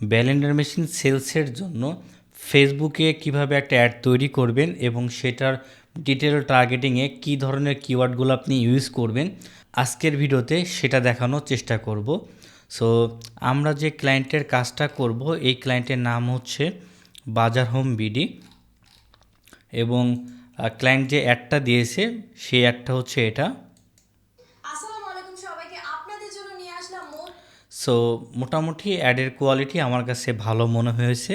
ব্যালেন্ডার machine সেলসের জন্য ফেসবুকে কীভাবে একটা অ্যাড তৈরি করবেন এবং সেটার ডিটেল টার্গেটিংয়ে কী ধরনের কিওয়ার্ডগুলো আপনি ইউজ করবেন, আজকের ভিডিওতে সেটা দেখানোর চেষ্টা করব। সো, আমরা যে ক্লায়েন্টের কাজটা করব, এই ক্লায়েন্টের নাম হচ্ছে বাজার হোম বিডি এবং ক্লায়েন্ট যে অ্যাডটা দিয়েছে, সেই অ্যাডটা হচ্ছে এটা আসসালামু আলাইকুম সবাইকে আপনাদের জন্য নিয়ে আসলাম মোট সো মোটামুটি অ্যাডের কোয়ালিটি আমার কাছে ভালো মনে হয়েছে,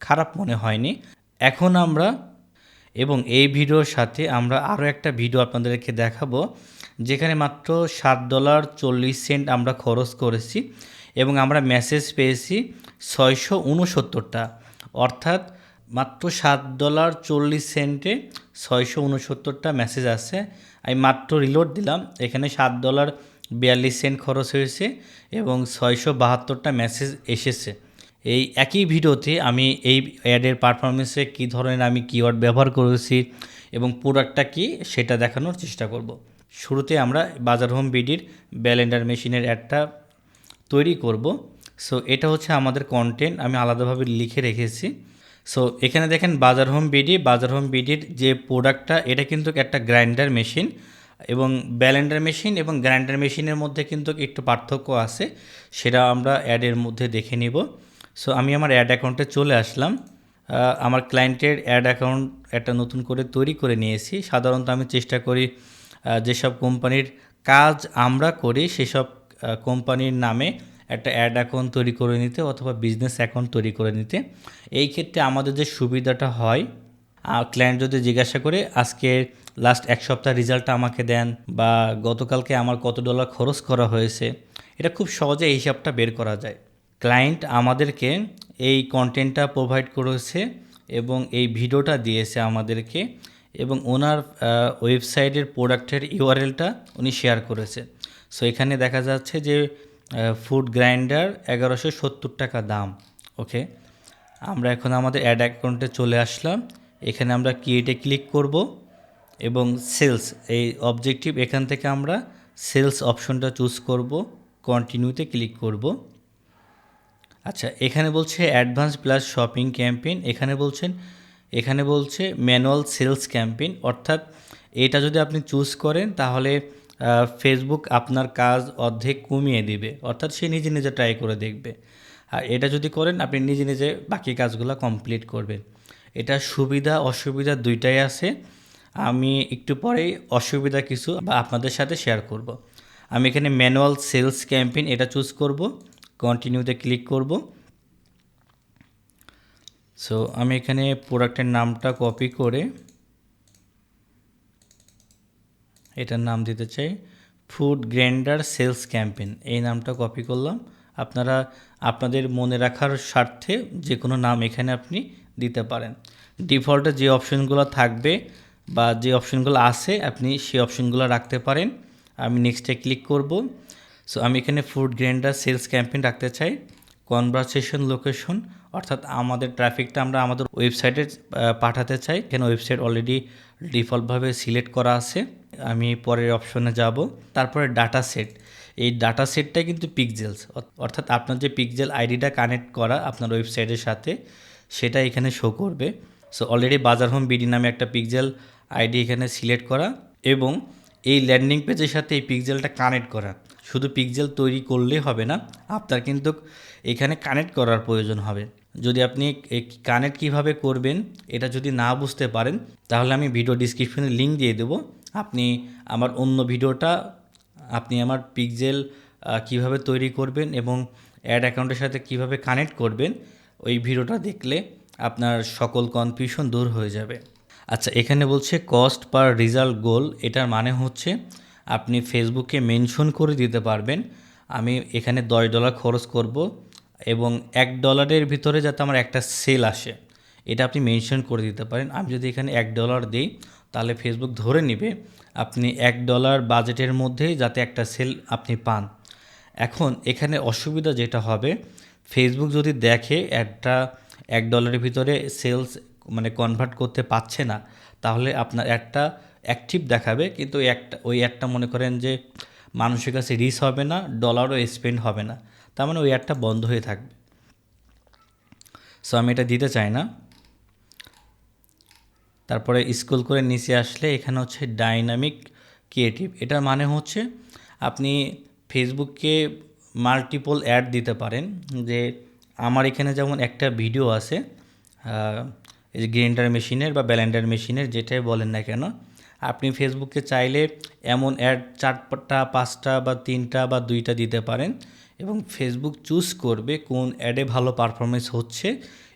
খারাপ মনে হয়নি। এখন আমরা এবং এই ভিডিওর সাথে আমরা আরও একটা ভিডিও আপনাদেরকে দেখাবো, যেখানে মাত্র সাত ডলার চল্লিশ সেন্ট আমরা খরচ করেছি এবং আমরা মেসেজ পেয়েছি ছয়শো উনসত্তরটা। অর্থাৎ মাত্র সাত ডলার চল্লিশ সেন্টে ছয়শো উনসত্তরটা মেসেজ আছে আমি মাত্র রিলোড দিলাম, এখানে সাত ডলার বিয়াল্লিশ সেন্ট খরচ হয়েছে এবং ছয়শো বাহাত্তরটা মেসেজ এসেছে। এই একই ভিডিওতে আমি এই অ্যাডের পারফরমেন্সে কী ধরনের আমি কিওয়ার্ড ব্যবহার করেছি এবং প্রোডাক্টটা কী সেটা দেখানোর চেষ্টা করব। শুরুতে আমরা বাজার হোম বিডির ব্যালেন্ডার মেশিনের অ্যাডটা তৈরি করব। সো এটা হচ্ছে আমাদের কন্টেন্ট আমি আলাদাভাবে লিখে রেখেছি। সো এখানে দেখেন Bazar home BD, Bazar home বিডির যে প্রোডাক্টটা এটা কিন্তু একটা গ্রাইন্ডার মেশিন এবং ব্যালেন্ডার মেশিন এবং গ্রাইন্ডার মেশিনের মধ্যে কিন্তু একটু পার্থক্য আছে, সেটা আমরা অ্যাডের মধ্যে দেখে নিব। সো আমি আমার অ্যাড অ্যাকাউন্টে চলে আসলাম। আমার ক্লায়েন্টের অ্যাড অ্যাকাউন্ট একটা নতুন করে তৈরি করে নিয়েছি। সাধারণত আমি চেষ্টা করি যেসব কোম্পানির কাজ আমরা করি, সেসব কোম্পানির নামে একটা অ্যাড অ্যাকাউন্ট তৈরি করে নিতে অথবা বিজনেস অ্যাকাউন্ট তৈরি করে নিতে। এই ক্ষেত্রে আমাদের যে সুবিধাটা হয় ক্লায়েন্ট যদি জিজ্ঞাসা করে আজকে লাস্ট এক সপ্তাহ রেজাল্টটা আমাকে দেন বা গতকালকে আমার কত ডলার খরচ করা হয়েছে, এটা খুব সহজে এই হিসাবটা বের করা যায়। ক্লায়েন্ট আমাদেরকে এই কন্টেন্টটা প্রোভাইড করেছে এবং এই ভিডিওটা দিয়েছে আমাদেরকে এবং ওনার ওয়েবসাইটের প্রোডাক্টের ইউআরএলটা উনি শেয়ার করেছে। সো এখানে দেখা যাচ্ছে যে ফুড গ্রাইন্ডার এগারোশো সত্তর টাকা দাম ওকে আমরা এখন আমাদের অ্যাড অ্যাকাউন্টে চলে আসলাম। এখানে আমরা ক্রিয়েটে ক্লিক করব। এবং সেলস, এই অবজেক্টিভ, এখান থেকে আমরা সেলস অপশনটা চুজ করব কন্টিনিউতে ক্লিক করব। আচ্ছা এখানে বলছে অ্যাডভান্স প্লাস শপিং ক্যাম্পেইন এখানে বলছেন, এখানে বলছে ম্যানুয়াল সেলস ক্যাম্পেইন অর্থাৎ এটা যদি আপনি চুজ করেন, তাহলে ফেসবুক আপনার কাজ অর্ধেক কমিয়ে দিবে, অর্থাৎ সে নিজে নিজে ট্রাই করে দেখবে। আর এটা যদি করেন, আপনি নিজে নিজে বাকি কাজগুলো কমপ্লিট করবেন। এটা সুবিধা, অসুবিধা দুইটাই আছে। আমি একটু পরেই অসুবিধা কিছু বা আপনাদের সাথে শেয়ার করব। আমি এখানে ম্যানুয়াল সেলস ক্যাম্পেইন এটা চুজ করব কন্টিনিউতে ক্লিক করব। সো আমি এখানে প্রোডাক্টের নামটা কপি করে এটার নাম দিতে চাই ফুড গ্র্যান্ডার সেলস ক্যাম্পেইন এই নামটা কপি করলাম। আপনারা, আপনাদের মনে রাখার স্বার্থে যে কোনো নাম এখানে আপনি দিতে পারেন। ডিফল্টে যে অপশনগুলো থাকবে বা যে অপশনগুলো আছে, আপনি সেই অপশনগুলো রাখতে পারেন। আমি নেক্সটে ক্লিক করব। সো আমি এখানে ফুড গ্র্যান্ডার সেলস ক্যাম্পেইন রাখতে চাই। কনভারসেশন লোকেশন অর্থাৎ আমাদের ট্রাফিকটা আমরা আমাদের ওয়েবসাইটে পাঠাতে চাই। কেন ওয়েবসাইট অলরেডি ডিফল্টভাবে সিলেক্ট করা আছে। আমি পরের অপশনে যাব। তারপরে ডাটা সেট এই ডাটা সেটটা কিন্তু পিকজেলস অর্থাৎ আপনার যে পিকজেল আইডিটা কানেক্ট করা আপনার ওয়েবসাইটের সাথে, সেটা এখানে শো করবে। So already Bazar home BD নামে একটা পিকজেল আইডি এখানে সিলেক্ট করা এবং এই ল্যান্ডিং পেজের সাথে এই পিকজেলটা কানেক্ট করা। শুধু পিকজেল তৈরি করলেই হবে না, আপনার কিন্তু এখানে কানেক্ট করার প্রয়োজন হবে। যদি আপনি কানেক্ট কীভাবে করবেন এটা যদি না বুঝতে পারেন, তাহলে আমি ভিডিও ডিসক্রিপশনে লিঙ্ক দিয়ে দেবো। আপনি আমার অন্য ভিডিওটা, আপনি আমার পিকজেল কীভাবে তৈরি করবেন এবং অ্যাড অ্যাকাউন্টের সাথে কীভাবে কানেক্ট করবেন, ওই ভিডিওটা দেখলে আপনার সকল কনফিউশন দূর হয়ে যাবে। আচ্ছা এখানে বলছে কস্ট পার রেজাল্ট গোল এটার মানে হচ্ছে আপনি ফেসবুকে মেনশন করে দিতে পারবেন, আমি এখানে দশ ডলার খরচ করব এবং এক ডলারের ভিতরে যাতে আমার একটা সেল আসে, এটা আপনি মেনশন করে দিতে পারেন। আমি যদি এখানে এক ডলার দিই, তাহলে ফেসবুক ধরে নেবে আপনি এক ডলার বাজেটের মধ্যেই যাতে একটা সেল আপনি পান। এখন এখানে অসুবিধা যেটা হবে ফেসবুক যদি দেখে একটা এক ডলারের ভিতরে সেলস মানে কনভার্ট করতে পারছে না, তাহলে আপনার একটা অ্যাক্টিভ দেখাবে, কিন্তু একটা, ওই একটা মনে করেন যে মানুষের কাছে রিস হবে না ডলারও স্পেন্ড হবে না, তার মানে ওই অ্যাডটা বন্ধ হয়ে থাকবে। সো আমি এটা দিতে চাই না। তারপরে স্কুল করে নিচে আসলে এখানে হচ্ছে ডাইনামিক ক্রিয়েটিভ এটার মানে হচ্ছে আপনি ফেসবুককে মাল্টিপল অ্যাড দিতে পারেন, যে আমার এখানে যেমন একটা ভিডিও আছে এই যে গ্রাইন্ডার মেশিনের বা ব্যালেন্ডার মেশিনের যেটাই বলেন না কেন, আপনি ফেসবুকে চাইলে এমন অ্যাড চারটা, পাঁচটা বা তিনটা বা দুইটা দিতে পারেন এবং ফেসবুক চুজ করবে কোন অ্যাডে ভালো পারফরমেন্স হচ্ছে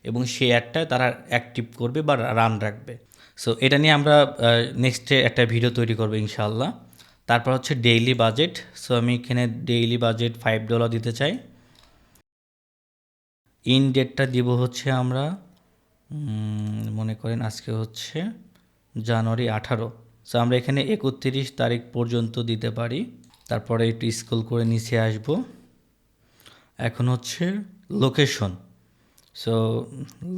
এবং সেই অ্যাডটা তারা অ্যাক্টিভ করবে বা রান রাখবে। সো এটা নিয়ে আমরা নেক্সটে একটা ভিডিও তৈরি করব ইনশাল্লাহ তারপর হচ্ছে ডেইলি বাজেট সো আমি এখানে ডেইলি বাজেট ফাইভ ডলার দিতে চাই। ইন ডেটটা দিব হচ্ছে আমরা মনে করেন আজকে হচ্ছে জানুয়ারি আঠারো। সো আমরা এখানে একত্রিশ তারিখ পর্যন্ত দিতে পারি। তারপরে একটু স্কুল করে নিচে আসব। এখন হচ্ছে লোকেশন সো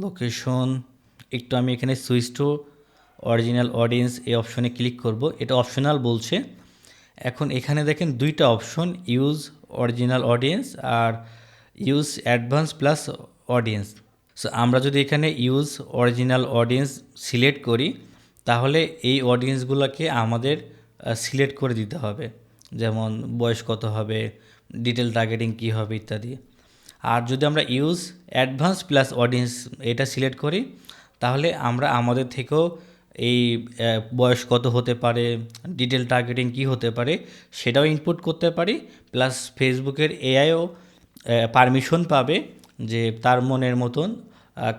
লোকেশন একটু আমি এখানে সুইচ টু অরিজিনাল অডিয়েন্স এই অপশনে ক্লিক করব। এটা অপশনাল বলছে। এখন এখানে দেখেন দুইটা অপশন ইউজ অরিজিনাল অডিয়েন্স আর use advance plus audience so আমরা যদি এখানে ইউজ অরিজিনাল অডিয়েন্স সিলেক্ট করি, তাহলে এই অডিয়েন্সগুলোকে আমাদের সিলেক্ট করে দিতে হবে। যেমন বয়স কত হবে ডিটেল টার্গেটিং কী হবে ইত্যাদি। আর যদি আমরা ইউজ অ্যাডভান্স প্লাস অডিয়েন্স এটা সিলেক্ট করি, তাহলে আমরা আমাদের থেকেও এই বয়স কত হতে পারে ডিটেল টার্গেটিং কী হতে পারে, সেটাও ইনপুট করতে পারি। প্লাস ফেসবুকের এআইও পারমিশন পাবে যে তার মনের মতন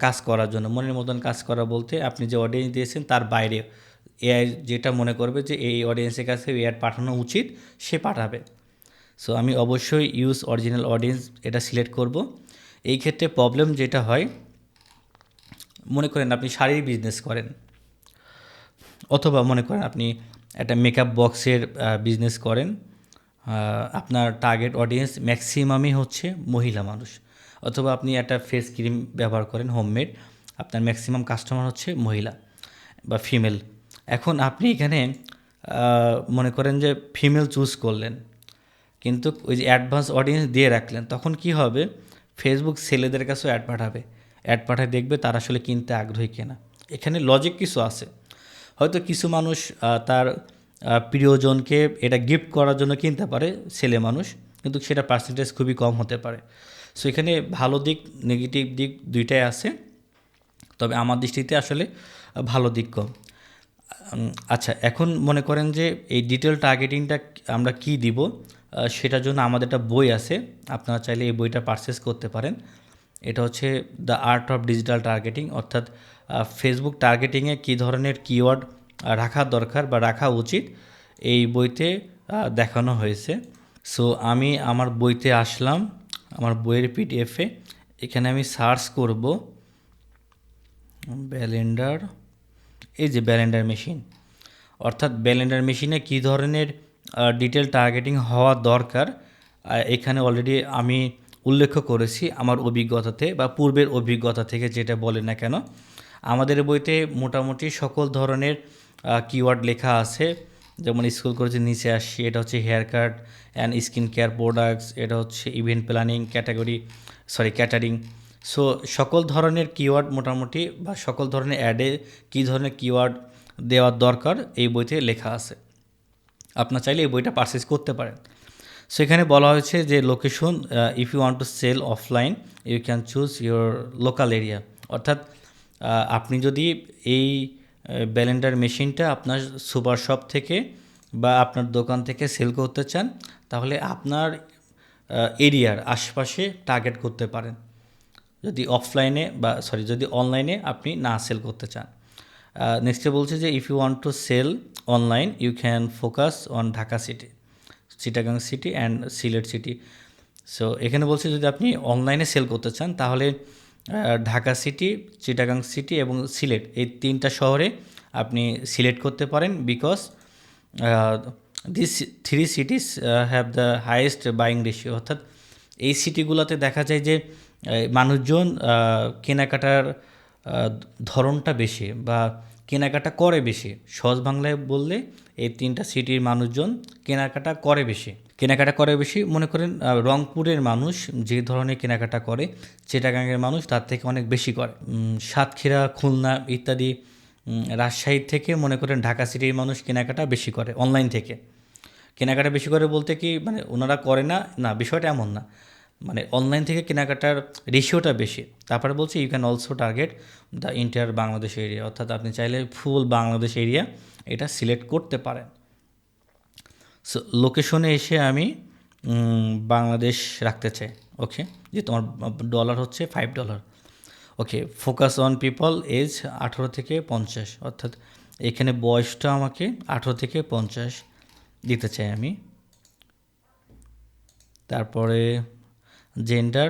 কাজ করার জন্য, মনের মতন কাজ করা বলতে আপনি যে অডিয়েন্স দিয়েছেন তার বাইরে এআই যেটা মনে করবে যে এই অডিয়েন্সের কাছে অ্যাড পাঠানো উচিত, সে পাঠাবে। সো আমি অবশ্যই ইউজ অরিজিনাল অডিয়েন্স এটা সিলেক্ট করব। এই ক্ষেত্রে প্রবলেম যেটা হয়, মনে করেন আপনি শাড়ির বিজনেস করেন, অথবা মনে করেন আপনি একটা মেকআপ বক্সের বিজনেস করেন আপনার টার্গেট অডিয়েন্স ম্যাক্সিমামই হচ্ছে মহিলা মানুষ। অথবা আপনি একটা ফেস ক্রিম ব্যবহার করেন হোমমেড আপনার ম্যাক্সিমাম কাস্টমার হচ্ছে মহিলা বা ফিমেল এখন আপনি এখানে মনে করেন যে ফিমেল চুজ করলেন, কিন্তু ওই যে অ্যাডভান্স অডিয়েন্স দিয়ে রাখলেন, তখন কি হবে? ফেসবুক ছেলেদের কাছেও অ্যাড পাঠাবে। অ্যাড পাঠায় দেখবে তারা আসলে কিনতে আগ্রহী কেনা। এখানে লজিক কিছু আছে। হয়তো কিছু মানুষ তার প্রিয়জনকে এটা গিফট করার জন্য কিনতে পারে ছেলে মানুষ, কিন্তু সেটা পার্সেন্টেজ খুবই কম হতে পারে। সো এখানে ভালো দিক নেগেটিভ দিক দুইটাই আছে। তবে আমার দৃষ্টিতে আসলে ভালো দিক কম। আচ্ছা এখন মনে করেন যে এই ডিটেল টার্গেটিংটা আমরা কি দিব? সেটার জন্য আমাদের একটা বই আছে, আপনারা চাইলে এই বইটা পারচেস করতে পারেন। এটা হচ্ছে the art of digital targeting অর্থাৎ ফেসবুক টার্গেটিংয়ে কী ধরনের কিওয়ার্ড রাখা দরকার বা রাখা উচিত এই বইতে দেখানো হয়েছে। সো আমি আমার বইতে আসলাম, আমার বইয়ের পিডিএফে এখানে আমি সার্চ করব, ব্যালেন্ডার, এই যে ব্যালেন্ডার মেশিন। অর্থাৎ ব্যালেন্ডার মেশিনে কী ধরনের ডিটেল টার্গেটিং হওয়া দরকার এখানে অলরেডি আমি উল্লেখ করেছি আমার অভিজ্ঞতাতে বা পূর্বের অভিজ্ঞতা থেকে যেটা বলে না কেন। আমাদের বইতে মোটামুটি সকল ধরনের কিওয়ার্ড লেখা আছে। যেমন স্কুল করেছে নিচে আসছি, এটা হচ্ছে hair cut and skin care products এটা হচ্ছে event planning category sorry catering so সকল ধরনের কিওয়ার্ড মোটামুটি বা সকল ধরনের অ্যাডে কী ধরনের কিওয়ার্ড দেওয়ার দরকার, এই বইতে লেখা আছে। আপনার চাইলে এই বইটা পারচেস করতে পারেন। সেখানে বলা হয়েছে যে location if you want to sell offline you can choose your local area অর্থাৎ আপনি যদি এই ব্যালেন্ডার মেশিনটা আপনার সুপার শপ থেকে বা আপনার দোকান থেকে সেল করতে চান, তাহলে আপনার এরিয়ার আশেপাশে টার্গেট করতে পারেন। যদি অফলাইনে বা সরি যদি অনলাইনে আপনি না সেল করতে চান। নেক্সটে বলছে যে if you want to sell online you can focus on Dhaka city Chittagong city and Sylhet city so এখানে বলছে যদি আপনি অনলাইনে সেল করতে চান, তাহলে ঢাকা সিটি, চিটাগাং সিটি এবং সিলেট। এই তিনটা শহরে আপনি সিলেক্ট করতে পারেন because this three cities have the highest buying ratio অর্থাৎ এই সিটিগুলোতে দেখা যায় যে মানুষজন কেনাকাটার ধরনটা বেশি বা কেনাকাটা করে বেশি। সহজ বাংলায় বললে এই তিনটা সিটির মানুষজন কেনাকাটা করে বেশি। কেনাকাটা করে বেশি। মনে করেন রংপুরের মানুষ যে ধরনের কেনাকাটা করে চিটাগাংয়ের মানুষ তার থেকে অনেক বেশি করে। সাতক্ষীরা খুলনা ইত্যাদি উম, রাজশাহী থেকে মনে করেন ঢাকা সিটির মানুষ কেনাকাটা বেশি করে অনলাইন থেকে। কেনাকাটা বেশি করে বলতে কি মানে ওনারা করে না না বিষয়টা এমন না। মানে অনলাইন থেকে কেনাকাটার রেশিওটা বেশি। তারপরে বলছি you can also target the inter Bangladesh area অর্থাৎ আপনি চাইলে ফুল বাংলাদেশ এরিয়া এটা সিলেক্ট করতে পারেন। সো লোকেশনে এসে আমি বাংলাদেশ রাখতে চাই ওকে যে তোমার ডলার হচ্ছে five dollar okay focus on people age আঠেরো থেকে পঞ্চাশ। অর্থাৎ এখানে বয়সটা আমাকে আঠেরো থেকে পঞ্চাশ দিতে চাই আমি। তারপরে জেন্ডার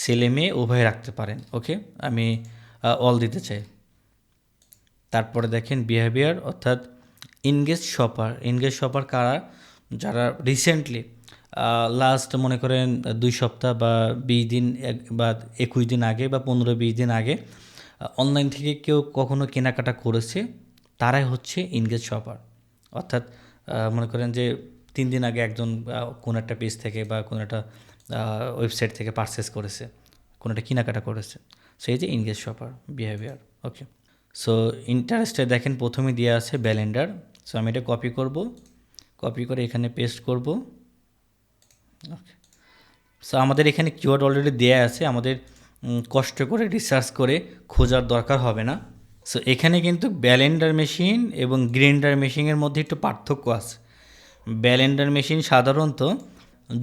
ছেলে মেয়ে উভয় রাখতে পারেন ওকে আমি অল দিতে চাই। তারপরে দেখেন বিহেভিয়ার অর্থাৎ ইনগেজ শপার ইনগেজ শপার কারা? যারা রিসেন্টলি লাস্ট মনে করেন দুই সপ্তাহ বা বিশ দিন বা একুশ দিন আগে বা পনেরো বিশ দিন আগে অনলাইন থেকে কেউ কখনো কেনাকাটা করেছে, তারাই হচ্ছে ইনগেজ শপার অর্থাৎ মনে করেন যে তিন দিন আগে একজন কোনো একটা পেজ থেকে বা কোনো একটা ওয়েবসাইট থেকে পারচেস করেছে, কোনো একটা কেনাকাটা করেছে। সেই যে engage shopper behaviour okay so ইন্টারেস্টে দেখেন প্রথমে দেওয়া আছে ব্যালেন্ডার সো আমি এটা কপি করব। কপি করে এখানে পেস্ট করব। ওকে সো আমাদের এখানে কিওয়ার্ড অলরেডি দেয়া আছে। আমাদের কষ্ট করে রিসার্চ করে খোঁজার দরকার হবে না। সো এখানে কিন্তু ব্যালেন্ডার মেশিন এবং গ্রিন্ডার মেশিনের মধ্যে একটু পার্থক্য আছে। ব্যালেন্ডার মেশিন সাধারণত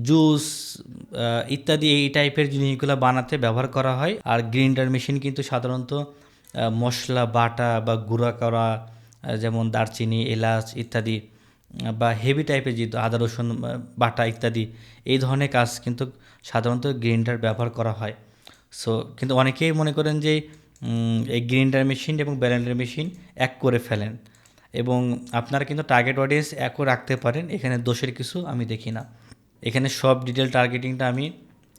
জুস ইত্যাদি এই টাইপের জিনিসগুলো বানাতে ব্যবহার করা হয়। আর গ্রিন্ডার মেশিন কিন্তু সাধারণত মশলা, বাটা বা গুঁড়া করা যেমন দারচিনি, এলাচ ইত্যাদি বা হেভি টাইপের যে আদা, রসুন বাটা ইত্যাদি, এই ধরনের কাজ কিন্তু সাধারণত গ্রিন্ডার ব্যবহার করা হয়। সো কিন্তু অনেকেই মনে করেন যে এই গ্রিন্ডার মেশিন এবং ব্যালেন্ডার মেশিন এক করে ফেলেন এবং আপনারা কিন্তু টার্গেট অডিয়েন্স একও রাখতে পারেন, এখানে দোষের কিছু আমি দেখি না। এখানে সব ডিটেল টার্গেটিংটা আমি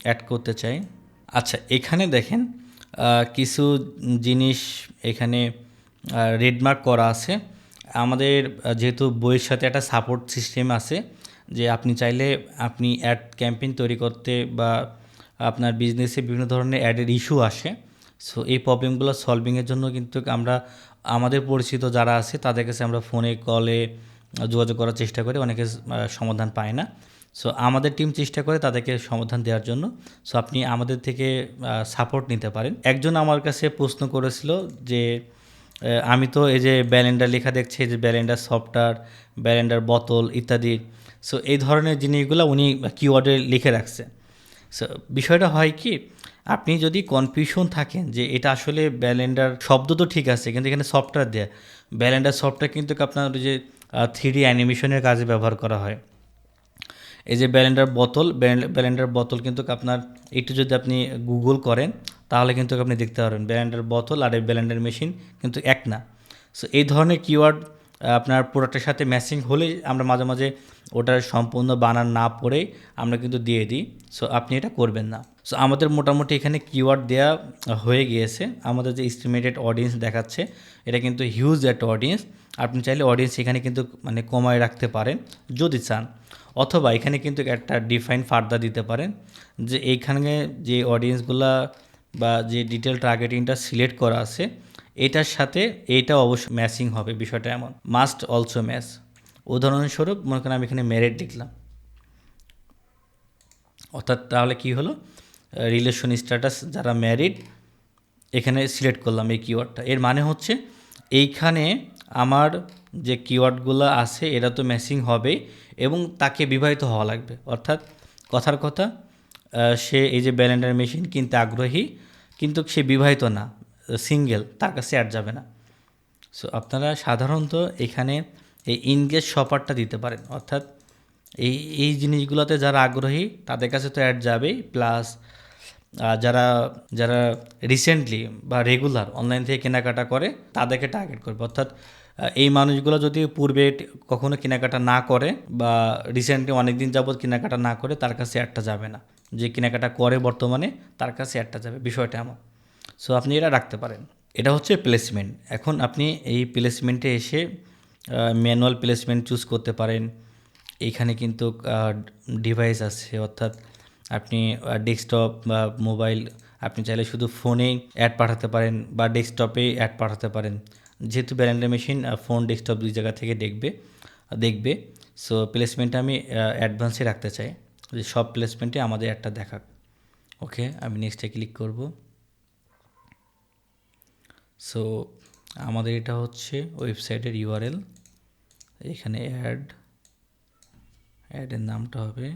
অ্যাড করতে চাই। আচ্ছা এখানে দেখেন কিছু জিনিস এখানে রেডমার্ক করা আছে। আমাদের যেহেতু বইয়ের সাথে একটা সাপোর্ট সিস্টেম আছে, যে আপনি চাইলে আপনি অ্যাড ক্যাম্পেইন তৈরি করতে বা আপনার বিজনেসে বিভিন্ন ধরনের অ্যাডের ইস্যু আসে সো এই প্রবলেমগুলো সলভিংয়ের জন্য কিন্তু আমরা, আমাদের পরিচিত যারা আছে, তাদের কাছে আমরা ফোনে কলে যোগাযোগ করার চেষ্টা করি, অনেকে সমাধান পায় না। সো আমাদের টিম চেষ্টা করে তাদেরকে সমাধান দেওয়ার জন্য সো আপনি আমাদের থেকে সাপোর্ট নিতে পারেন। একজন আমার কাছে প্রশ্ন করেছিল যে আমি তো এই যে ব্যালেন্ডার লেখা দেখছি যে ব্যালেন্ডার সফটওয়্যার, ব্যালেন্ডার বোতল ইত্যাদি। সো এই ধরনের জিনিসগুলো উনি কিওয়ার্ডে লিখে রাখছে। সো বিষয়টা হয় কি, আপনি যদি কনফিউশন থাকেন যে এটা আসলে ব্যালেন্ডার শব্দ তো ঠিক আছে, কিন্তু এখানে সফটওয়্যার দেয়া। ব্যালেন্ডার সফটওয়্যার কিন্তু আপনার যে থ্রি অ্যানিমেশনের কাজে ব্যবহার করা হয়। এই যে ব্যালেন্ডার বোতল ব্যালেন্ডার বোতল কিন্তু আপনার, একটু যদি আপনি গুগল করেন তাহলে কিন্তু আপনি দেখতে পারবেন। ব্যালেন্ডার বোতল আর এই ব্যালেন্ডার মেশিন কিন্তু এক না। সো এই ধরনের কিওয়ার্ড আপনার প্রোডাক্টের সাথে ম্যাচিং হলেই আমরা মাঝে মাঝে ওটার সম্পূর্ণ বানান না পড়েই আমরা কিন্তু দিয়ে দিই। সো আপনি এটা করবেন না। সো আমাদের মোটামুটি এখানে কিওয়ার্ড দেওয়া হয়ে গিয়েছে। আমাদের যে এস্টিমেটেড অডিয়েন্স দেখাচ্ছে, এটা কিন্তু হিউজ একটা অডিয়েন্স আপনি চাইলে অডিয়েন্স এখানে কিন্তু মানে কমায় রাখতে পারেন, যদি চান। অথবা এখানে কিন্তু একটা ডিফাইন ফার্দার দিতে পারেন যে এইখানে যে অডিয়েন্সগুলা বা যে ডিটেল টার্গেটিংটা সিলেক্ট করা আছে, এটার সাথে এইটা অবশ্যই ম্যাচিং হবে বিষয়টা এমন। মাস্ট অলসো ম্যাচ উদাহরণস্বরূপ, মনে করেন আমি এখানে মেরিট লিখলাম। অর্থাৎ তাহলে কি হলো? রিলেশন স্ট্যাটাস যারা ম্যারিড এখানে সিলেক্ট করলাম এই কিওয়ার্ডটা এর মানে হচ্ছে, এইখানে আমার যে কিওয়ার্ডগুলো আছে, এরা তো ম্যাচিং হবে এবং তাকে বিবাহিত হওয়া লাগবে। অর্থাৎ কথার কথা সে এই যে ব্যালেন্ডার মেশিন কিনতে আগ্রহী, কিন্তু সে বিবাহিত না, সিঙ্গেল, তার কাছে অ্যাড যাবে না। সো আপনারা সাধারণত এখানে এই ইনগেজ শপারটা দিতে পারেন। অর্থাৎ এই এই জিনিসগুলোতে যারা আগ্রহী, তাদের কাছে তো অ্যাড যাবেই। প্লাস যারা যারা রিসেন্টলি বা রেগুলার অনলাইন থেকে কেনাকাটা করে, তাদেরকে টার্গেট করবে। অর্থাৎ এই মানুষগুলো যদি পূর্বে কখনো কেনাকাটা না করে বা রিসেন্টলি অনেক দিন যাবৎ কেনাকাটা না করে, তার কাছে অ্যাডটা যাবে না। যে কেনাকাটা করে বর্তমানে, তার কাছে অ্যাডটা যাবে। বিষয়টা এমন। সো আপনি এটা রাখতে পারেন। এটা হচ্ছে প্লেসমেন্ট এখন আপনি এই প্লেসমেন্টে এসে ম্যানুয়াল প্লেসমেন্ট চুজ করতে পারেন। এইখানে কিন্তু ডিভাইস আছে। অর্থাৎ আপনি ডেস্কটপ বা মোবাইল আপনি চাইলে শুধু ফোনেই অ্যাড পাঠাতে পারেন বা ডেস্কটপে অ্যাড পাঠাতে পারেন। যেহেতু ব্যালেন্ডার মেশিন ফোন ডেস্কটপ দুই জায়গা থেকে দেখবে দেখবে। সো প্লেসমেন্টটা আমি অ্যাডভান্সে রাখতে চাই। যে সব প্লেসমেন্টে আমাদের একটা দেখাক। ওকে আমি নেক্সটে ক্লিক করব। সো আমাদের এটা হচ্ছে ওয়েবসাইটের ইউআরএল এখানে অ্যাড অ্যাডের নামটা হবে।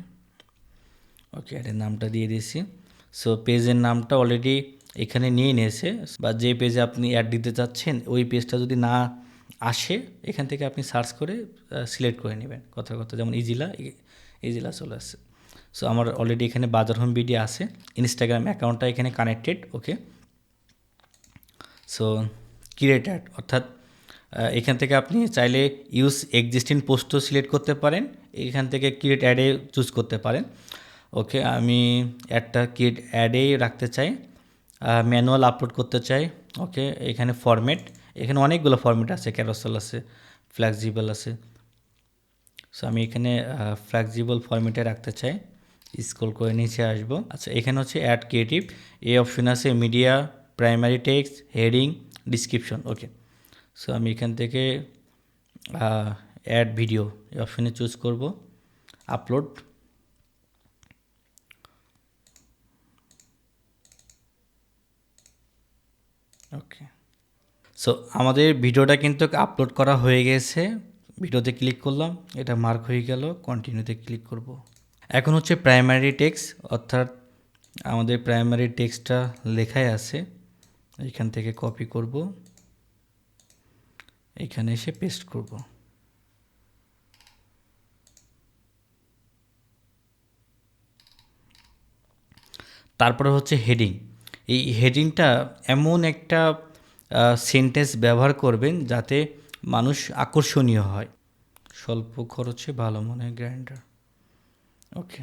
ওকে অ্যাডের নামটা দিয়ে দিয়েছি। সো পেজের নামটা অলরেডি এখানে নিয়ে নিয়েছে। বা যে পেজে আপনি অ্যাড দিতে চাচ্ছেন, ওই পেজটা যদি না আসে, এখান থেকে আপনি সার্চ করে সিলেক্ট করে নেবেন। কথা কথা যেমন ইজিলা ইজিলা চলে আসছে। সো আমার অলরেডি এখানে বাজার হোম বিডি আছে। ইনস্টাগ্রাম অ্যাকাউন্টটা এখানে connected okay so create ad অর্থাৎ এখান থেকে আপনি চাইলে ইউজ এক্সিস্টিং পোস্টও সিলেক্ট করতে পারেন। এখান থেকে ক্রিয়েট অ্যাডে চুজ করতে পারেন। ওকে আমি অ্যাডটা ক্রিয়েট অ্যাডেই রাখতে চাই। ম্যানুয়াল আপলোড করতে চাই। ওকে এখানে ফরম্যাট এখানে অনেকগুলো ফরম্যাট আছে। ক্যারোসেল আছে ফ্লেক্সিবল আছে। সো আমি এখানে ফ্লেক্সিবল ফরম্যাটে রাখতে চাই। স্ক্রল করে নিচে আসব। আচ্ছা এখানে হচ্ছে অ্যাড ক্রিয়েটিভ এই অপশন আছে media primary text heading description okay so আমি এখান থেকে অ্যাড ভিডিও এই অপশনে চুজ করব। আপলোড ওকে সো আমাদের ভিডিওটা কিন্তু আপলোড করা হয়ে গেছে। ভিডিওতে ক্লিক করলাম। এটা মার্ক হয়ে গেল। কন্টিনিউতে ক্লিক করব। এখন হচ্ছে প্রাইমারি টেক্সট অর্থাৎ আমাদের প্রাইমারি টেক্সটটা লেখাই আছে। এখান থেকে কপি করব। এখানে এসে পেস্ট করব। তারপরে হচ্ছে হেডিং এই হেডিংটা এমন একটা সেন্টেন্স ব্যবহার করবেন যাতে মানুষ আকর্ষণীয় হয়। স্বল্প খরচে ভালো মনে হয় গ্রাইন্ডার ওকে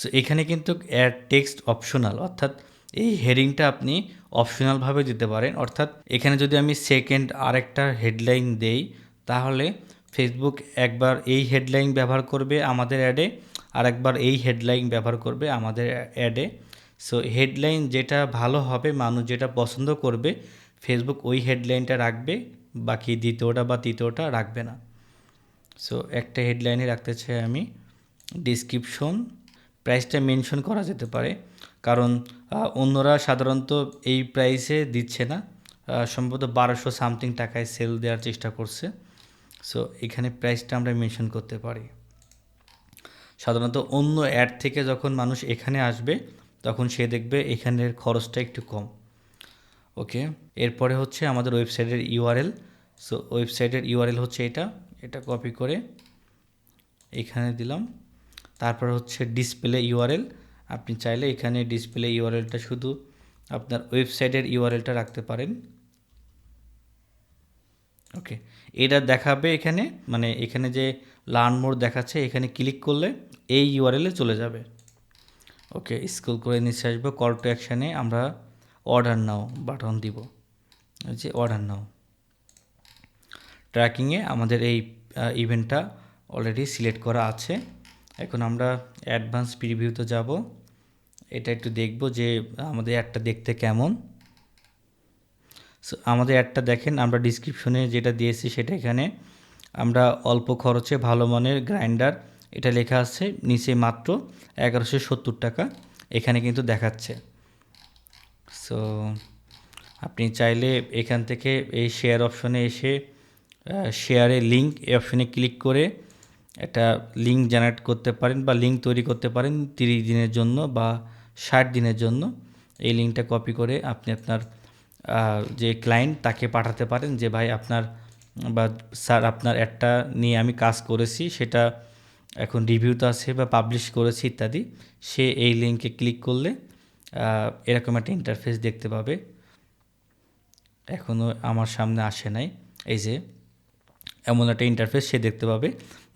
সো এখানে কিন্তু অ্যাড টেক্সট অপশনাল অর্থাৎ এই হেডিংটা আপনি অপশনালভাবে দিতে পারেন। অর্থাৎ এখানে যদি আমি সেকেন্ড আরেকটা হেডলাইন দেই, তাহলে ফেসবুক একবার এই হেডলাইন ব্যবহার করবে আমাদের অ্যাডে আর একবার এই হেডলাইন ব্যবহার করবে আমাদের অ্যাডে সো হেডলাইন যেটা ভালো হবে, মানুষ যেটা পছন্দ করবে ফেসবুক ওই হেডলাইনটা রাখবে, বাকি দ্বিতীয়টা বা তৃতীয়টা রাখবে না। সো একটা হেডলাইনে রাখতে চাই আমি। ডিসক্রিপশন প্রাইসটা মেনশন করা যেতে পারে। কারণ অন্যরা সাধারণত এই প্রাইসে দিচ্ছে না। সম্ভবত বারোশো সামথিং টাকায় সেল দেওয়ার চেষ্টা করছে। সো এখানে প্রাইসটা আমরা মেনশন করতে পারি। সাধারণত অন্য অ্যাড থেকে যখন মানুষ এখানে আসবে, তখন সে দেখবে এখানের খরচটা একটু কম। ওকে এরপরে হচ্ছে আমাদের ওয়েবসাইটের ইউআরএল সো ওয়েবসাইটের ইউআরএল হচ্ছে এটা। এটা কপি করে এখানে দিলাম। তারপর হচ্ছে ডিসপ্লে ইউআরএল আপনি চাইলে এখানে ডিসপ্লে ইউআরএলটা শুধু আপনার ওয়েবসাইটের ইউআরএলটা রাখতে পারেন। ওকে এটা দেখাবে এখানে মানে এখানে যে লার্ন মোড দেখাচ্ছে, এখানে ক্লিক করলে এই ইউআরএলে চলে যাবে। ওকে স্কুল করে নিচে আসব কল টু অ্যাকশানে আমরা অর্ডার নাও বাটন দিব। যে অর্ডার নাও ট্র্যাকিংয়ে আমাদের এই ইভেন্টটা অলরেডি সিলেক্ট করা আছে। এখন আমরা অ্যাডভান্স প্রিভিউতে যাব। এটা একটু দেখব যে আমাদের অ্যাডটা দেখতে কেমন। আমাদের অ্যাডটা দেখেন, আমরা ডিসক্রিপশনে যেটা দিয়েছি সেটা এখানে। আমরা অল্প খরচে ভালো মানের গ্রাইন্ডার এটা লেখা আছে নিচে মাত্র এগারোশো সত্তর টাকা, এখানে কিন্তু দেখাচ্ছে। সো আপনি চাইলে এখান থেকে এই শেয়ার অপশনে এসে শেয়ারে লিঙ্ক এই অপশনে ক্লিক করে একটা লিঙ্ক জেনারেট করতে পারেন বা লিঙ্ক তৈরি করতে পারেন তিরিশ দিনের জন্য বা ষাট দিনের জন্য। এই লিঙ্কটা কপি করে আপনি আপনার যে ক্লায়েন্ট তাকে পাঠাতে পারেন যে, ভাই, আপনার, বা স্যার আপনার একটা নিয়ে আমি কাজ করেছি, সেটা এখন রিভিউতে আছে বা পাবলিশ করেছি, ইত্যাদি। সে এই লিঙ্কে ক্লিক করলে এরকম একটা ইন্টারফেস দেখতে পাবে। এখনও আমার সামনে আসে নাই। এই যে এমন একটা ইন্টারফেস সে দেখতে পাবে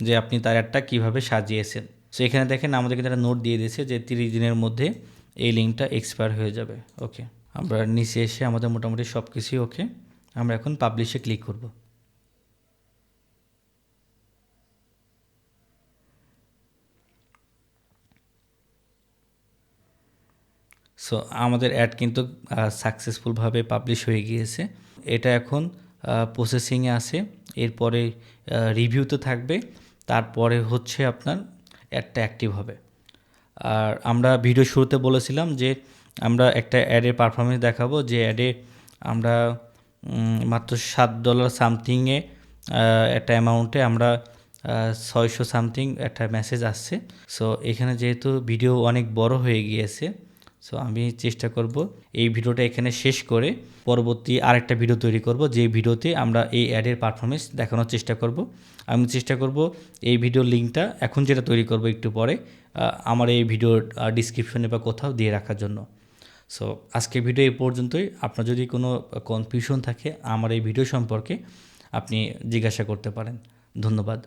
যে আপনি তার অ্যাডটা কীভাবে সাজিয়েছেন। সো এখানে দেখেন আমাদের কিন্তু একটা নোট দিয়ে দিয়েছে যে তিরিশ দিনের মধ্যে এই লিঙ্কটা এক্সপায়ার হয়ে যাবে। ওকে আমরা নিচে এসে আমাদের মোটামুটি সব কিছুই ওকে আমরা এখন পাবলিশে ক্লিক করব। সো আমাদের অ্যাড কিন্তু সাকসেসফুলভাবে পাবলিশ হয়ে গিয়েছে। এটা এখন প্রসেসিংয়ে আছে। এরপরে রিভিউতে থাকবে। তারপরে হচ্ছে আপনার অ্যাডটা অ্যাক্টিভ হবে। আর আমরা ভিডিও শুরুতে বলেছিলাম যে, আমরা একটা অ্যাডের পারফরমেন্স দেখাবো। যে অ্যাডে আমরা মাত্র সাত ডলার সামথিংয়ে একটা অ্যামাউন্টে আমরা ছয়শো সামথিং একটা মেসেজ আসছে। সো এখানে যেহেতু ভিডিও অনেক বড় হয়ে গিয়েছে সো আমি চেষ্টা করব এই ভিডিওটা এখানে শেষ করে পরবর্তী আরেকটা ভিডিও তৈরি করব যে ভিডিওতে আমরা এই অ্যাডের পারফরমেন্স দেখানোর চেষ্টা করব। আমি চেষ্টা করব এই ভিডিওর লিঙ্কটা এখন যেটা তৈরি করব একটু পরে আমার এই ভিডিওর ডিসক্রিপশনে বা কোথাও দিয়ে রাখার জন্য। সো আজকে ভিডিও এই পর্যন্তই। আপনার যদি কোনো কনফিউশন থাকে আমার এই ভিডিও সম্পর্কে, আপনি জিজ্ঞাসা করতে পারেন। ধন্যবাদ।